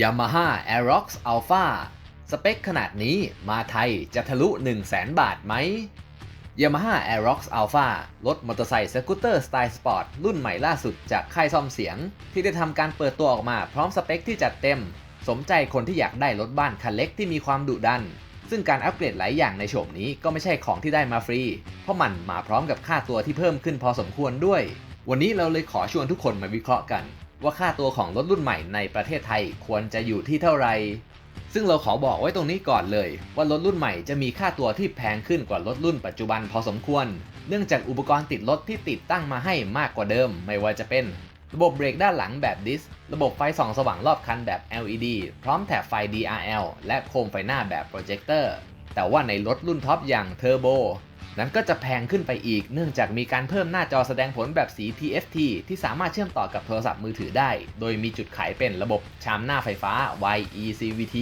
Yamaha Aerox Alpha สเปคขนาดนี้มาไทยจะทะลุ 1 0 0 0 0แบาทไหม Yamaha Aerox Alpha รถมอเตอร์ไซค์สกูตเตอร์สไตล์สปอร์ตรุ่นใหม่ล่าสุดจากค่ายซ่อมเสียง ที่ได้ทำการเปิดตัวออกมาพร้อมสเปคที่จัดเต็ม สมใจคนที่อยากได้รถบ้านคันเล็กที่มีความดุดัน ซึ่งการอัปเกรดหลายอย่างในโฉมนี้ก็ไม่ใช่ของที่ได้มาฟรี เพราะมันมาพร้อมกับค่าตัวที่เพิ่มขึ้นพอสมควรด้วย วันนี้เราเลยขอชวนทุกคนมาวิเคราะห์กัน ว่าค่าตัวของรถรุ่นใหม่ในประเทศไทยควรจะอยู่ที่เท่าไหร่ซึ่งเราขอบอกไว้ตรงนี้ก่อนเลย ว่ารถรุ่นใหม่จะมีค่าตัวที่แพงขึ้นกว่ารถรุ่นปัจจุบันพอสมควร เนื่องจากอุปกรณ์ติดรถที่ติดตั้งมาให้มากกว่าเดิม ไม่ว่าจะเป็น ระบบเบรกด้านหลังแบบดิส ระบบไฟส่องสว่างรอบคันแบบ LED พร้อมแถบไฟ DRL และโคมไฟหน้าแบบโปรเจคเตอร์แต่ว่าในรถรุ่นท็อปอย่างเทอร์โบ นั้นก็จะแพงขึ้นไปอีก เนื่องจากมีการเพิ่มหน้าจอแสดงผลแบบสี TFT ที่สามารถเชื่อมต่อกับโทรศัพท์มือถือได้ โดยมีจุดขายเป็นระบบชามหน้าไฟฟ้า YECVT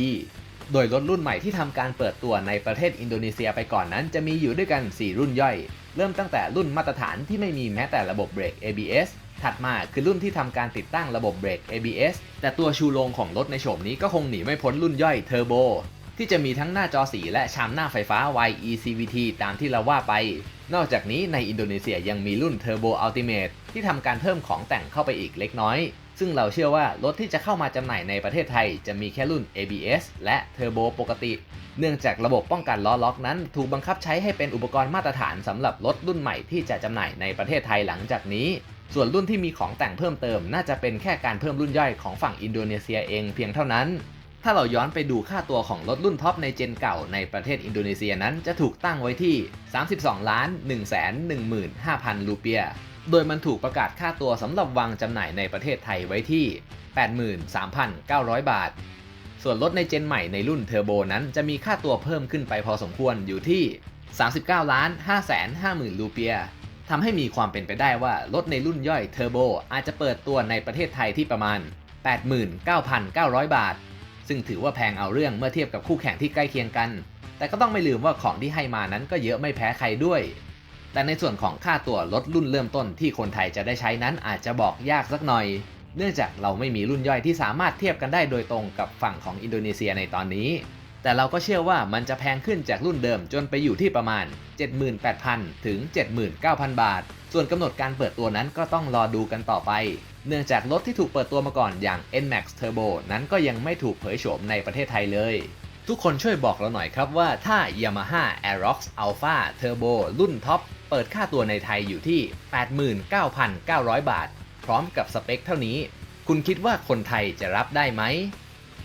โดยรถรุ่นใหม่ที่ทำการเปิดตัวในประเทศอินโดนีเซียไปก่อนนั้นจะมีอยู่ด้วยกัน 4 รุ่นย่อย เริ่มตั้งแต่รุ่นมาตรฐานที่ไม่มีแม้แต่ระบบเบรก ABS ถัดมาคือรุ่นที่ทำการติดตั้งระบบเบรก ABS แต่ตัวชูโรงของรถในโฉมนี้ก็คงหนีไม่พ้นรุ่นย่อยเทอร์โบ ที่จะมีทั้งหน้าจอสีและชามหน้าไฟฟ้า YECVT ตามที่เราว่าไป นอกจากนี้ในอินโดนีเซียยังมีรุ่น Turbo Ultimate ที่ทำการเพิ่มของแต่งเข้าไปอีกเล็กน้อย ซึ่งเราเชื่อว่ารถที่จะเข้ามาจำหน่ายในประเทศไทยจะมีแค่รุ่น ABS และ Turbo ปกติ เนื่องจากระบบป้องกันล้อล็อกนั้น ถูกบังคับใช้ให้เป็นอุปกรณ์มาตรฐานสำหรับรถรุ่นใหม่ที่จะจำหน่ายในประเทศไทยหลังจากนี้ ส่วนรุ่นที่มีของแต่งเพิ่มเติม น่าจะเป็นแค่การเพิ่มรุ่นย่อยของฝั่งอินโดนีเซียเองเพียงเท่านั้น ถ้าเราย้อนไปดูค่าตัวของรถรุ่นท็อปในเจนเก่าในประเทศอินโดนีเซียนั้นจะถูกตั้งไว้ที่ 32 ล้าน 1 1 5 0 0 0 รูเปีย โดยมันถูกประกาศค่าตัวสำหรับวางจำหน่ายในประเทศไทยไว้ที่ 83,900 บาท ส่วนรถในเจนใหม่ในรุ่นเทอร์โบนั้นจะมีค่าตัวเพิ่มขึ้นไปพอสมควรอยู่ที่ 39ล้าน5 5 0 0 0 0 รูเปียทำให้มีความเป็นไปได้ว่ารถในรุ่นย่อยเทอร์โบอาจจะเปิดตัวในประเทศไทยที่ประมาณ 89,900 บาท ซึ่งถือว่าแพงเอาเรื่องเมื่อเทียบกับคู่แข่งที่ใกล้เคียงกัน แต่ก็ต้องไม่ลืมว่าของที่ให้มานั้นก็เยอะไม่แพ้ใครด้วย แต่ในส่วนของค่าตัวรถรุ่นเริ่มต้นที่คนไทยจะได้ใช้นั้นอาจจะบอกยากสักหน่อย เนื่องจากเราไม่มีรุ่นย่อยที่สามารถเทียบกันได้โดยตรงกับฝั่งของอินโดนีเซียในตอนนี้ แต่เราก็เชื่อว่ามันจะแพงขึ้นจากรุ่นเดิมจนไปอยู่ที่ประมาณ 78,000 ถึง 79,000 บาท ส่วนกำหนดการเปิดตัวนั้นก็ต้องรอดูกันต่อไป เนื่องจากรถที่ถูกเปิดตัวมาก่อนอย่าง NMAX Turbo นั้นก็ยังไม่ถูกเผยโฉมในประเทศไทยเลย ทุกคนช่วยบอกเราหน่อยครับว่าถ้า Yamaha Aerox Alpha Turbo รุ่นท็อปเปิดค่าตัวในไทยอยู่ที่ 89,900 บาท พร้อมกับสเปคเท่านี้ คุณคิดว่าคนไทยจะรับได้ไหม